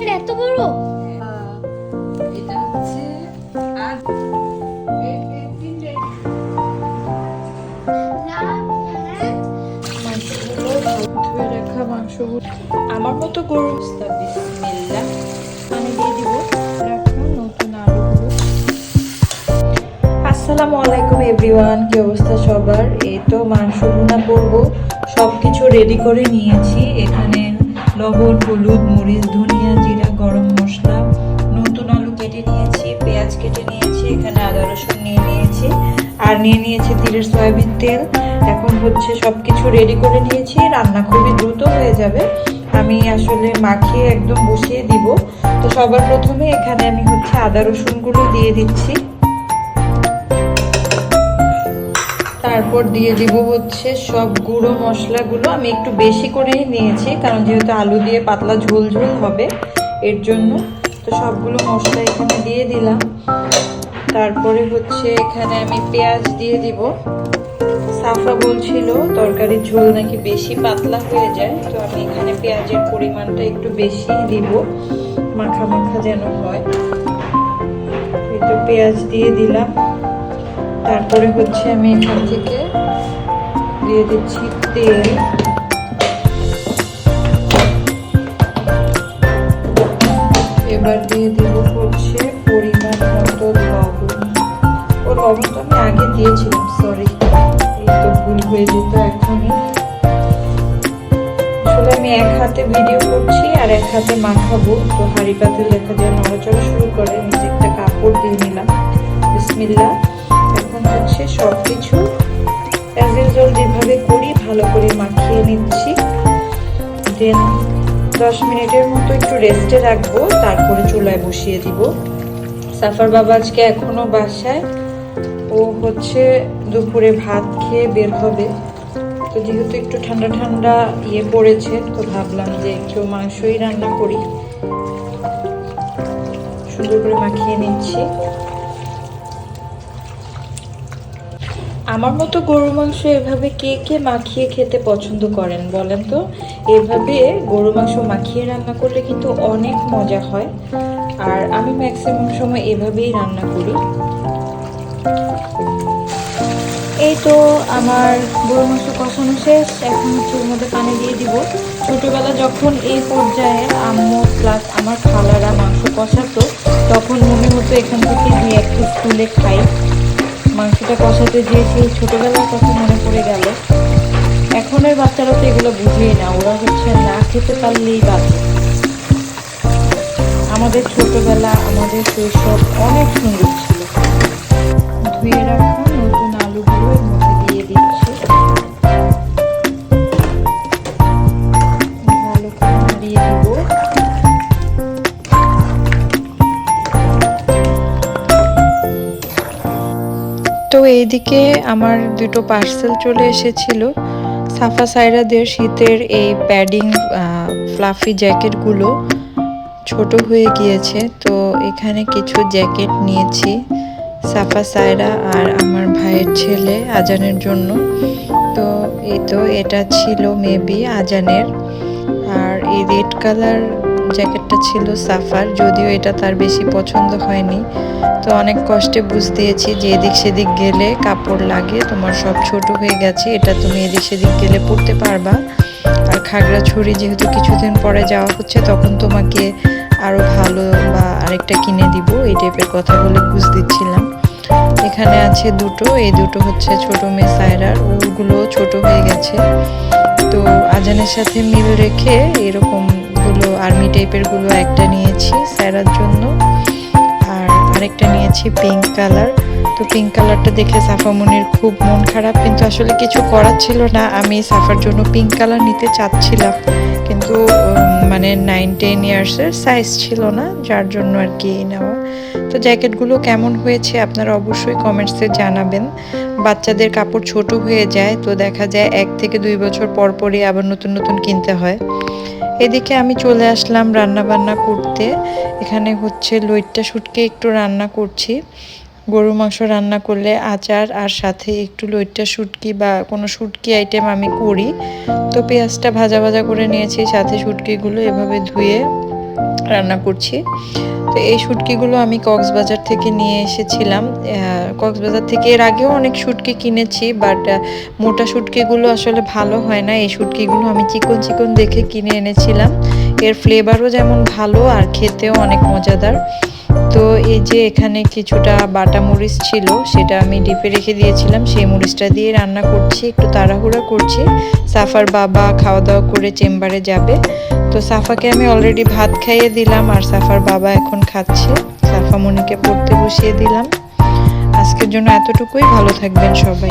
এটা এত বড়? এটা হচ্ছে আর এই- এই তিনটে মাংসগুলো ধুয়ে রাখা মাংসগুলো আমার মতো গরু বিসমিল্লাহ। পানি দিয়ে দিব রাখা নতুন আলুগুলো। আসসালামু আলাইকুম এভরিওয়ান কি অবস্থা সবার? এই তো মাংস ভুনা করব সব কিছু রেডি করে নিয়েছি। এখানে লবণ, হলুদ, মরিচ, ধনিয়া, জিরা, গরম মশলা, নতুন আলু কেটে নিয়েছি, পেঁয়াজ কেটে নিয়েছি, এখানে আদা রসুন নিয়ে নিয়েছি, আর নিয়ে নিয়েছি তিলের সয়াবিন তেল। এখন হচ্ছে সব কিছু রেডি করে নিয়েছি, রান্না খুবই দ্রুত হয়ে যাবে। আমি আসলে মাখিয়ে একদম বসিয়ে দিব। তো সবার প্রথমে এখানে আমি হচ্ছে আদা রসুনগুলো দিয়ে দিচ্ছি। তারপর দিয়ে দিব হচ্ছে সব গুঁড়ো মশলাগুলো। আমি একটু বেশি করেই নিয়েছি, কারণ যেহেতু আলু দিয়ে পাতলা ঝোল ঝোল হবে, এর জন্য। তো সবগুলো মশলা এখানে দিয়ে দিলাম। তারপরে হচ্ছে এখানে আমি পেঁয়াজ দিয়ে দিব। সাফা বলছিল তরকারির ঝোল নাকি বেশি পাতলা হয়ে যায়, তো আমি এখানে পেঁয়াজের পরিমাণটা একটু বেশি দিব মাখা মাখা যেন হয়। একটু পেঁয়াজ দিয়ে দিলাম। তারপরে হচ্ছে আমি এখান থেকে দিয়ে দিচ্ছি তেল। এবার দিয়ে দিব হচ্ছে পরিমাণ মতো লবণ। ও লবণ আমি আগে দিয়েছিলাম সরি তো ভুল হয়ে যেত এখনই। আসলে আমি এক হাতে ভিডিও করছি আর এক হাতে মাখাবো। তো হাড়ি পাতে দেখা যায় নড়াচড়া শুরু করে নিচে একটা কাপড় দিয়ে নিলাম। বিসমিল্লা এখন হচ্ছে সব কিছু অ্যাজ যেভাবে করি, ভালো করে মাখিয়ে নিচ্ছি। দেন দশ মিনিটের মতো একটু রেস্টে রাখব, তারপরে চুলায় বসিয়ে দিব। সাফার বাবা আজকে এখনও বাসায়। ও হচ্ছে দুপুরে ভাত খেয়ে বের হবে। তো যেহেতু একটু ঠান্ডা ঠান্ডা ইয়ে পড়েছে, তো ভাবলাম যে একটু মাংসই রান্না করি। সুন্দর করে মাখিয়ে নিচ্ছি। আমার মতো গরু মাংস এভাবে কে কে মাখিয়ে খেতে পছন্দ করেন বলেন তো? এভাবে গরু মাংস মাখিয়ে রান্না করলে কিন্তু অনেক মজা হয়। আর আমি ম্যাক্সিমাম সময় এভাবেই রান্না করি। এই তো আমার গরু মাংস কষানো শেষ। এখন ওর মধ্যে পানি দিয়ে দিব। ছোটবেলা যখন এই পর্যায়ে আম্মু প্লাস আমার খালারা মাংস কষাতো, তখন মনে হতো এখান থেকে দুই এক পিস তুলে খাই। মাংসটা কষাতে যে সেই ছোটোবেলার কথা মনে পড়ে গেল এখনের বাচ্চারা তো এগুলো বুঝেই না। ওরা হচ্ছে না খেতে পারলেই বাঁচে। আমাদের ছোটোবেলা, আমাদের শৈশব অনেক সুন্দর ছিল। ধুয়ে রাখা তো এইদিকে আমার দুটো পার্সেল চলে এসেছিল। সাফা সাইরাদের শীতের এই প্যাডিং ফ্লাফি জ্যাকেটগুলো ছোট হয়ে গিয়েছে। তো এখানে কিছু জ্যাকেট নিয়েছি সাফা সাইরা আর আমার ভাইয়ের ছেলে আজানের জন্য। তো এই তো এটা ছিল মেবি আজানের। আর এই রেড কালার জ্যাকেটটা ছিল সাফার, যদিও এটা তার বেশি পছন্দ হয়নি। তো অনেক কষ্টে বুঝ দিয়েছি যে এদিক সেদিক গেলে কাপড় লাগে, তোমার সব ছোট হয়ে গেছে, এটা তুমি এদিক সেদিক গেলে পরতে পারবা। আর খাগড়াছড়ি যেহেতু কিছুদিন পরে যাওয়া হচ্ছে, তখন তোমাকে আরও ভালো বা আরেকটা কিনে দিব, এই টাইপের কথা বলে বুঝ দিচ্ছিলাম। এখানে আছে দুটো, এই দুটো হচ্ছে ছোট মেয়ে সায়রার ওগুলো ছোট হয়ে গেছে। তো আজানের সাথে মিল রেখে এরকম গুলো আর্মি টাইপেরগুলো একটা নিয়েছি সায়রার জন্য। আর আরেকটা নিয়েছি পিঙ্ক কালার তো পিঙ্ক কালারটা দেখে সাফা সাফামনির খুব মন খারাপ, কিন্তু আসলে কিছু করার ছিল না। আমি সাফার জন্য পিঙ্ক কালার নিতে চাচ্ছিলাম, কিন্তু মানে নাইন টেন ইয়ার্সের সাইজ ছিল না, যার জন্য আর কি নেওয়া। তো জ্যাকেটগুলো কেমন হয়েছে আপনারা অবশ্যই কমেন্টসে জানাবেন। বাচ্চাদের কাপড় ছোট হয়ে যায়, তো দেখা যায় এক থেকে দুই বছর পর পরই আবার নতুন নতুন কিনতে হয়। এদিকে আমি চলে আসলাম রান্না বান্না করতে। এখানে হচ্ছে লইটটা শুটকে একটু রান্না করছি। গরু মাংস রান্না করলে আচার আর সাথে একটু লইট্টা শুটকি বা কোনো শুটকি আইটেম আমি করি। তো পেঁয়াজটা ভাজা ভাজা করে নিয়েছি, সাথে শুটকিগুলো এভাবে ধুয়ে রান্না করছি। তো এই শুটকিগুলো আমি কক্সবাজার থেকে নিয়ে এসেছিলাম। কক্সবাজার থেকে এর আগেও অনেক শুটকি কিনেছি বাট মোটা শুটকিগুলো আসলে ভালো হয় না। এই শুটকিগুলো আমি চিকন চিকন দেখে কিনে এনেছিলাম। এর ফ্লেভারও যেমন ভালো আর খেতেও অনেক মজাদার। তো এই যে এখানে কিছুটা বাটা মরিচ ছিল, সেটা আমি ডিপে রেখে দিয়েছিলাম। সেই মরিচটা দিয়ে রান্না করছি, একটু তাড়াহুড়া করছি। সাফার বাবা খাওয়া দাওয়া করে চেম্বারে যাবে। তো সাফাকে আমি অলরেডি ভাত খাইয়ে দিলাম আর সাফার বাবা এখন খাচ্ছে। সাফা মনিকে পড়তে বসিয়ে দিলাম। আজকের জন্য এতটুকুই। ভালো থাকবেন সবাই।